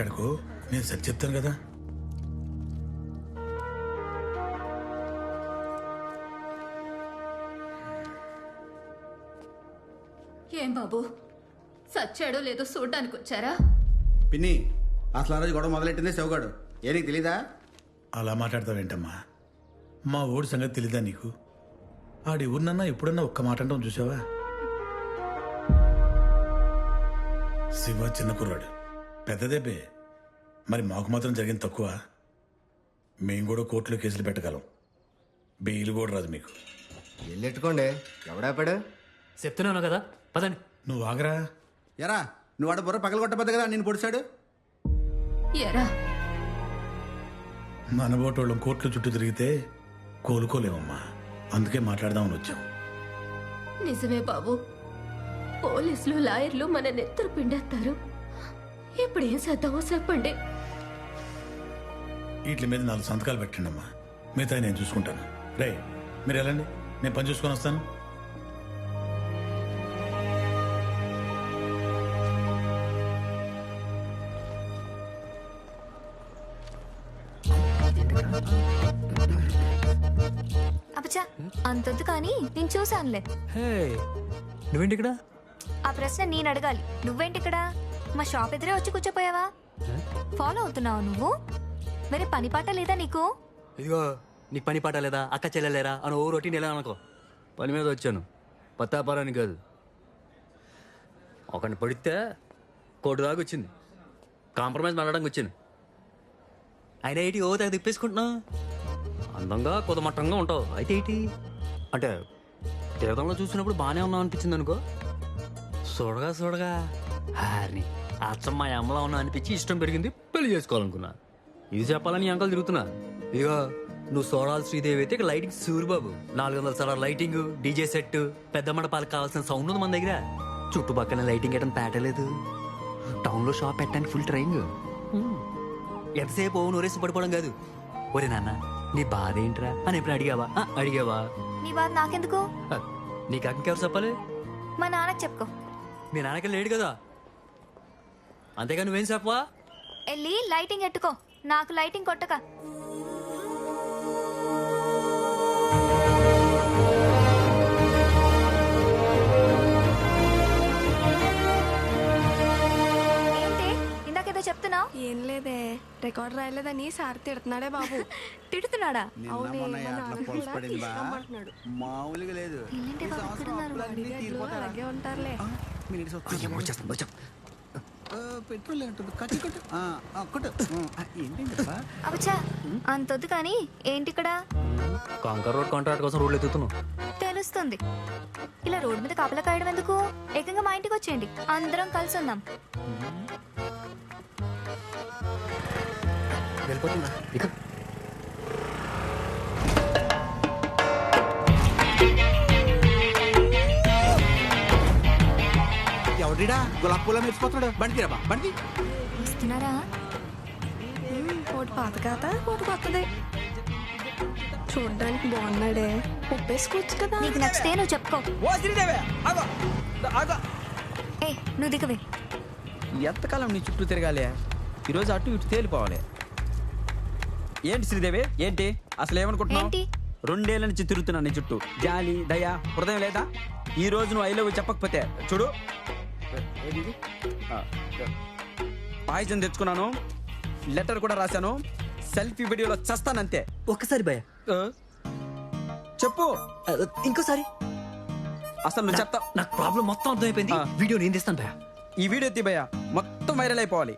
మాట్లాడుకో. నేను సరి చెప్తాను కదా. ఏం బాబు? సచ్చాడో లేదో చూడ్డానికి వచ్చారా? పిన్ని అసలు ఆ రోజు గొడవ మొదలెట్టిందే శివగాడు. ఏ నీకు తెలీదా? అలా మాట్లాడతావేంటమ్మా? మా ఊడి సంగతి తెలీదా నీకు? ఆడి ఊరినన్నా ఎప్పుడన్నా ఒక్క మాట అంటాం చూసావా? శివ చిన్న కుర్రాడు. పెద్దదేబే మరి మాకు మాత్రం జరిగింది తక్కువ. మేము కూడా కోర్టులో కేసులు పెట్టగలం. బెయిల్ కూడా రాదు మీకు. వెళ్ళెట్టుకోండి ఎవడాపాడు చెప్తున్నాను కదా పదండి. నువ్వు ఆగరా. ఎరా నువ్వు ఆడ బుర్ర పగల కొట్టబోద్దు కదా నేను పొడిచాడు? ఎరా. మనబోటోళ్ళం కోర్టుల చుట్టూ తిరిగితే కోలుకోలేమమ్మా. అందుకే మాట్లాడదామని వచ్చాం. నిజమే బాబు. పోలీసులు లాయర్లు మన నెత్తరు పిండేస్తారు. ఇప్పుడు ఏం చేద్దామో చెప్పండి. వీటి మీద నాలుగు సంతకాలు పెట్టండి అమ్మా మిగతా నేను చూసుకుంటాను. రే మీరు వెళ్ళండి. నేను పని చూసుకొని వస్తాను. అంతొద్దు కానీ నేను చూశానులే. హే నువ్వేంటి ఇక్కడ? ఆ ప్రశ్న నేను అడగాలి. నువ్వేంటి ఇక్కడ? మా షాప్ ఎదురే వచ్చి కూర్చోపోయావా? ఫాలో అవుతున్నావు నువ్వు? మరి పని పాట లేదా నీకు? ఇదిగో నీకు పని పాట లేదా? అక్క చెల్లెలేరా అని ఓ రొటీన్ ఎలా అనుకో. పని మీద వచ్చాను. పత్తాపారానికి కాదు. ఒకరిని పడితే కోటి దాకా వచ్చింది. కాంప్రమైజ్ మాట్లాడడానికి వచ్చింది. ఆయన ఏంటి ఓ తెగ తిప్పేసుకుంటున్నావు? అందంగా కుదమట్టంగా ఉంటావు. అయితే ఏంటి? అంటే తీర్థంలో చూసినప్పుడు బాగానే ఉన్నావు అనిపించింది అనుకో. చూడగా చూడగా హారిని. అచ్చం మా అమ్మలా ఉన్నా అనిపించి ఇష్టం పెరిగింది పెళ్ళి చేసుకోవాలనుకున్నా. ఇది చెప్పాలని అంకల్ తిరుగుతున్నా. ఇదిగో నువ్వు సోడాల్ శ్రీదేవి అయితే లైటింగ్ సూరిబాబు నాలుగు వందల సార్లు లైటింగ్ డీజే సెట్ పెద్ద మండపాలకు కావాల్సిన సౌండ్ ఉంది మన దగ్గర. చుట్టుపక్కల లైటింగ్ వేయడం పేటలేదు టౌన్లో షాప్ పెట్టడానికి ఫుల్ ట్రైంగ్ ఎంతసేపు ఓ నూరేసి పడిపోవడం కాదు. ఒరే నాన్న నీ బాధ ఏంట్రా? అని ఎప్పుడు అడిగావా? అడిగావా? నీ బాధ నాకెందుకు? నీకు ఇంకెవరు చెప్పాలి? మా నాన్నకి చెప్పుకో. మీ నాన్నకి లేడు కదా. అంతేగా నువ్వేం చెప్పవా వెళ్ళి లైటింగ్ ఎట్టుకో నాకు లైటింగ్ కొట్టక ఏంటి ఇందాకేదో చెప్తున్నావు ఏం లేదే రికార్డ్ రాయలేదని సార్ తిడుతున్నాడే బాబు తిడుతున్నాడా నిన్న అవునే, మొన్న మా అట్లా నాన్న పొలుసు కూడా పడింది బా తీసుకోమంటున్నాడు. మామూలుగా లేదు ఈ? అప్పులన్నీ? అలాగే ఉంటారులే మినిట్స్ వస్తుంది. పెట్రోల్ ఏంటుంది కట్టి కొట్టు. కొట్టు. ఏంటండి అంతొద్దు కానీ ఏంటి ఇక్కడ? కాంకర్ రోడ్ కాంట్రాక్ట్ కోసం రోడ్లు ఎత్తుతున్నావు. తెలుస్తుంది. ఇలా రోడ్డు మీద కాపలా కాయడం ఎందుకు? ఏకంగా మా ఇంటికి వచ్చేయండి. అందరం కలిసి ఉందాం. వెళ్ళిపోతుందా ఎవడిడా గులాబ్ పూల మెరిసిపోతున్నాడు బండి తీరబా బండి వస్తున్నారా? ఒకటి పాత కాత ఒకటి కొత్తది. చూడ్డానికి బాగున్నాడే. ఉప్పేసుకోవచ్చు కదా. నీకు నచ్చితే నువ్వు చెప్పుకో. ఓ శ్రీదేవి ఆగో ఆగో. ఏ నువ్వు దిగవే. ఎంతకాలం నీ చుట్టూ తిరగాలి? ఈరోజు అటు ఇటు తేలిపోవాలి. ఏంటి శ్రీదేవి? ఏంటి? అసలు ఏమనుకుంటున్నావు ఏంటి? రెండేళ్ళ నుంచి తిరుగుతున్నా నీ చుట్టూ. జాలి దయ హృదయం లేదా? ఈ రోజు నువ్వు ఐ లవ్ చెప్పకపోతే చూడు. పాయసం తెచ్చుకున్నాను. లెటర్ కూడా రాశాను. సెల్ఫీ వీడియోలో చస్తానంతే. ఒక్కసారి భయ? చెప్పు. ఇంకోసారి. అసలు నువ్వు చెప్తా నాకు ప్రాబ్లం మొత్తం అర్థమైపోయింది. వీడియో నేను తీస్తాను భయ ఈ వీడియో తీబయ్యా మొత్తం వైరల్ అయిపోవాలి.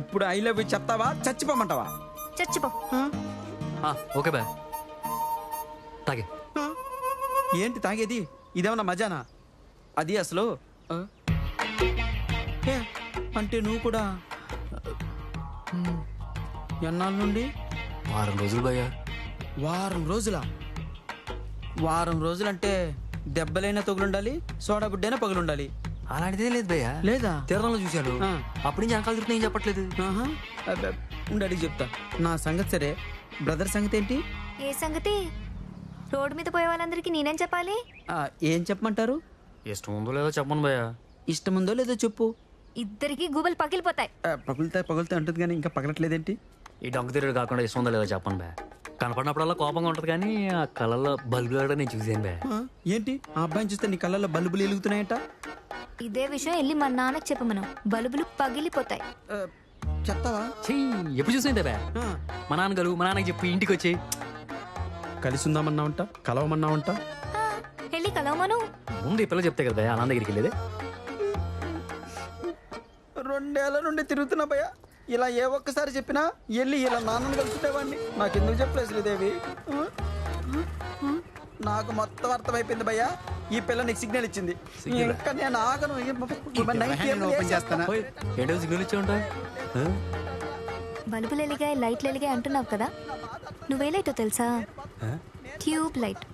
ఇప్పుడు ఐ లవ్ యూ చెప్తావా? చచ్చిపోమంటావా? చచ్చిపో. ఓకే భయ తాగే? ఏంటి తాగేది? ఇదేమన్నా మజానా? అది అసలు అంటే నువ్వు కూడా ఎన్నాళ్ళ నుండి? వారం రోజులు భయ వారం రోజుల? వారం రోజులంటే దెబ్బలైనా తగులుండాలి సోడా బుడ్డైనా పగులుండాలి. అలాంటిదే లేదు భయ్య. లేదా? తీర్థంలో చూశాను. ఆ. అప్పటి నుంచి అంకాలు తిరుగుతున్నా ఏం చెప్పట్లేదు. ఉండు అడిగి చెప్తా. నా సంగతి సరే. బ్రదర్ సంగతి ఏంటి? ఏ సంగతి? రోడ్డు మీద పోయే వాళ్ళందరికీ నేనేం చెప్పాలి? ఆ, ఏం చెప్పమంటారు? ఇష్టం ఉందో లేదో చెప్పను భయ్య. ఇష్టముందో లేదో చెప్పు. ఇద్దరికి గూబలు పగిలిపోతాయి. పగులుతాయి పగులుతాయి అంటుంది కానీ ఇంకా పగలట్లేదేంటి? ఈ డొంక తిరుగుడు కాకుండా ఇష్టం ఉందో లేదో చెప్పండి బే. కనపడినప్పుడల్లా కోపంగా ఉంటుంది కానీ ఆ కళ్ళల్లో బల్బు కూడా నేను చూసాను బే. ఏంటి? ఆ అబ్బాయిని చూస్తే నీ కళ్ళల్లో బల్బులు వెలుగుతున్నాయంట? ఇదే విషయం వెళ్ళి మా నాన్నకి చెప్పమను బల్బులు పగిలిపోతాయి. చెప్తావా? చెయ్యి ఎప్పుడు చూసిందే బే. మా నాన్నగారు మా నాన్నకి చెప్పి ఇంటికి వచ్చి. కలిసి ఉందామన్నావంట కలవమన్నావంట? ఆ, వెళ్ళి కలవమను. ముందు ఈ పిల్ల చెప్తే కదా నాన్న దగ్గరికి వెళ్ళేది? రెండేళ్ళ నుండి తిరుగుతున్నా భయ్య. ఇలా ఏ ఒక్కసారి చెప్పినా వెళ్ళి ఇలా నాన్నని కలుసుకునేవాడిని. నాకు ఎందుకు చెప్పలేదు శ్రీదేవి? నాకు మొత్తం అర్థమైపోయింది భయ్య. ఈ పిల్ల నీకు సిగ్నల్ ఇచ్చింది. ఇంకా నేను ఆగను. ఏంటో సిగ్నల్ ఇచ్చే బల్బులు ఎలిగాయి లైట్లు ఎలిగాయి అంటున్నావు కదా. నువ్వే లైటో తెలుసా? Tube light.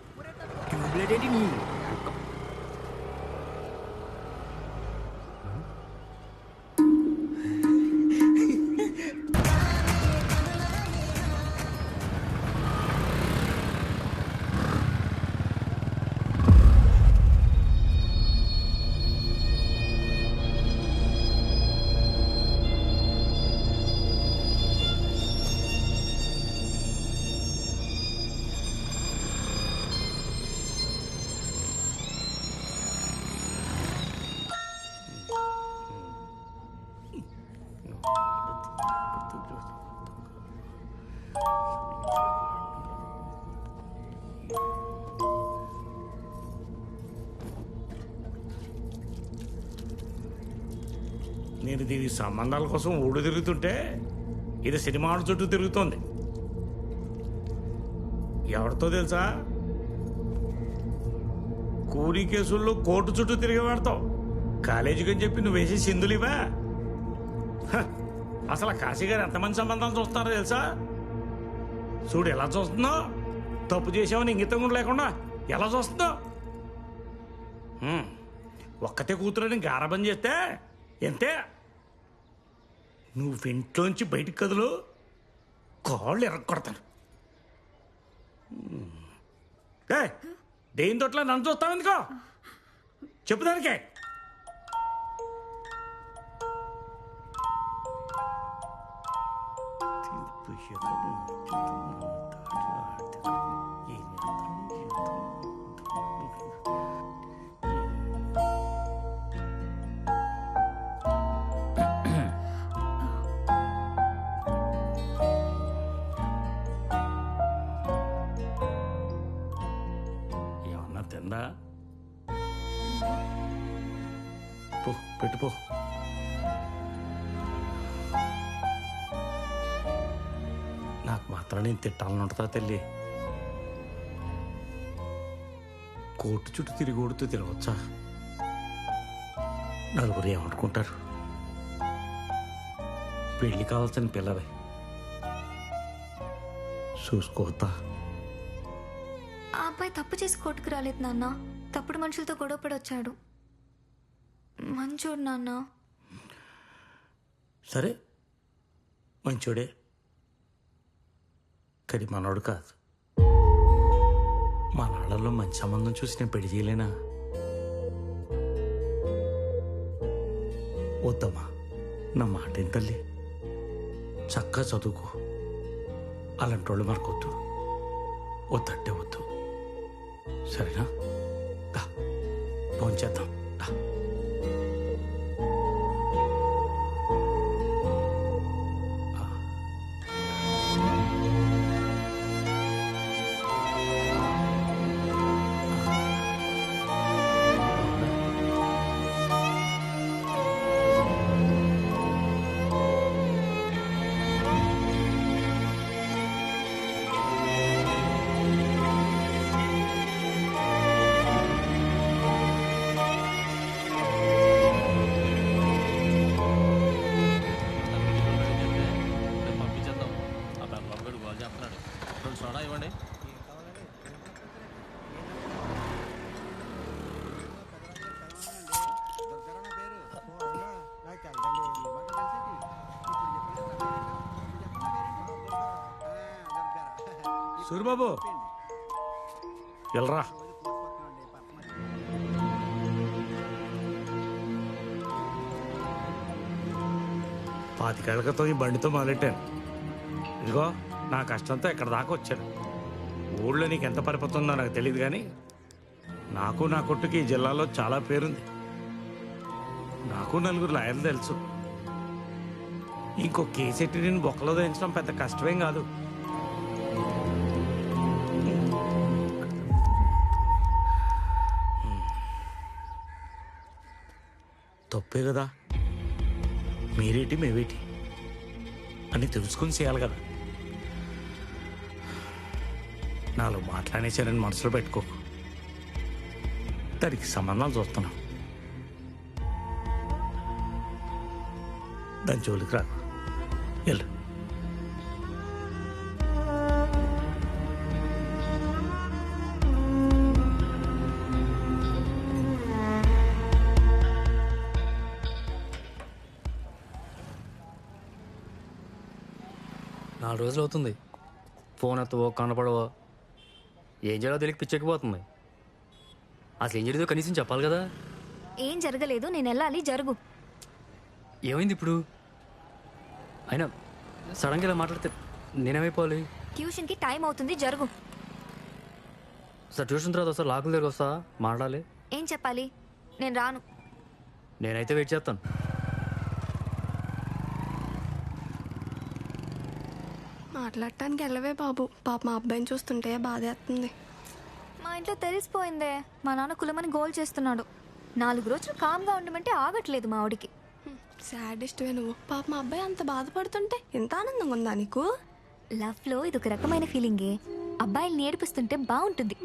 నేను దీని సంబంధాల కోసం ఊడు తిరుగుతుంటే ఇది సినిమా చుట్టూ తిరుగుతోంది. ఎవరితో తెలుసా? కూలీ కేసుల్లో కోర్టు చుట్టూ తిరిగేవాడతావు కాలేజీకి అని చెప్పి నువ్వు వేసే సింధులివా అసలు కాశీ గారు ఎంతమంది సంబంధాలు చూస్తారో తెలుసా? చూడు ఎలా చూస్తున్నావు? తప్పు చేసామని ఇంగితం కూడా లేకుండా ఎలా చూస్తున్నావు? ఒక్కతే కూతురని గారబం చేస్తే ఎంతే? నువ్వింట్లోంచి బయటికి కదులు కాళ్ళు ఎరగొడతాను. ఏ దేని తోట్ల నన్ను చూస్తావు ఎందుకో? చెప్పు దానికే. పెట్టుకో. నాకు మాత్రం నేను తిట్టాలని ఉంటుందా తల్లి? కోర్టు చుట్టూ తిరిగి కొడుతూ తిరగచ్చా నలుగురు ఏమనుకుంటారు? పెళ్ళి కావాల్సిన పిల్లవే. చూసుకోవద్దా ఆ అబ్బాయి తప్పు చేసి కోర్టుకు రాలేదు నాన్న. తప్పుడు మనుషులతో గొడవ పడొచ్చాడు. మంచోడు నాన్న. సరే మంచోడే. కానీ మనోడు కాదు. మా నాళ్ళలో మంచి సంబంధం చూసి నేను పెళ్ళి చేయలేనా? వద్దమ్మా నా మాట ఏం తల్లి? చక్కగా చదువుకో. అలాంటి వాళ్ళు మనకొద్దు. వద్దంటే వద్దు. సరేనా? భోంచేద్దాం. ఫోన్ సూరిబాబు వెళ్ళరా పాతికేళ్ళ ఈ బండితో మొదలెట్టాను. ఇదిగో నా కష్టంతో ఎక్కడ దాకా వచ్చాను. ఊళ్ళో నీకు ఎంత పరిపతుందో నాకు తెలియదు కానీ నాకు నా కొట్టుకి ఈ జిల్లాలో చాలా పేరుంది. నాకు నలుగురు లాయర్లు తెలుసు. ఇంకో కేసెట్టి నేను బొక్కలో దించడం పెద్ద కష్టమేం కాదు. తప్పే కదా. మీరేటి మేవేటి అని తెలుసుకుని చేయాలి కదా. నాలో మాట్లాడేశారని మనసులో పెట్టుకో. దానికి సంబంధాలు చూస్తున్నాం. దాని జోలికి రా. వెళ్ళు. నాలుగు రోజులు అవుతుంది. ఫోన్ ఎత్తవో కనపడవో ఏం చేయాలో తెలియక పిచ్చెక్కిపోతుంది. అసలు ఏం జరిగిందో కనీసం చెప్పాలి కదా. ఏం జరగలేదు నేను వెళ్ళాలి జరుగు. ఏమైంది ఇప్పుడు? అయినా సడన్గా ఇలా మాట్లాడితే నేనేమైపోవాలి? ట్యూషన్కి టైం అవుతుంది జరుగు. సార్ ట్యూషన్ తర్వాత వస్తా లాకుల దగ్గర వస్తా మాట్లాడాలి. ఏం చెప్పాలి? నేను రాను. నేనైతే వెయిట్ చేస్తాను. మాట్లాడటానికి వెళ్ళవే బాబు. పాప మా అబ్బాయిని చూస్తుంటే బాధేస్తుంది మా ఇంట్లో తెలిసిపోయిందే. మా నాన్న కులమని గోల్ చేస్తున్నాడు. నాలుగు రోజులు కామ్గా ఉండమంటే ఆగట్లేదు మా ఆవిడికి. సాడెస్ట్వే నువ్వు. పాప మా అబ్బాయి అంత బాధపడుతుంటే ఎంత ఆనందంగా ఉందా నీకు? లవ్లో ఇది ఒక రకమైన ఫీలింగే. అబ్బాయిల్ని ఏడిపిస్తుంటే బాగుంటుంది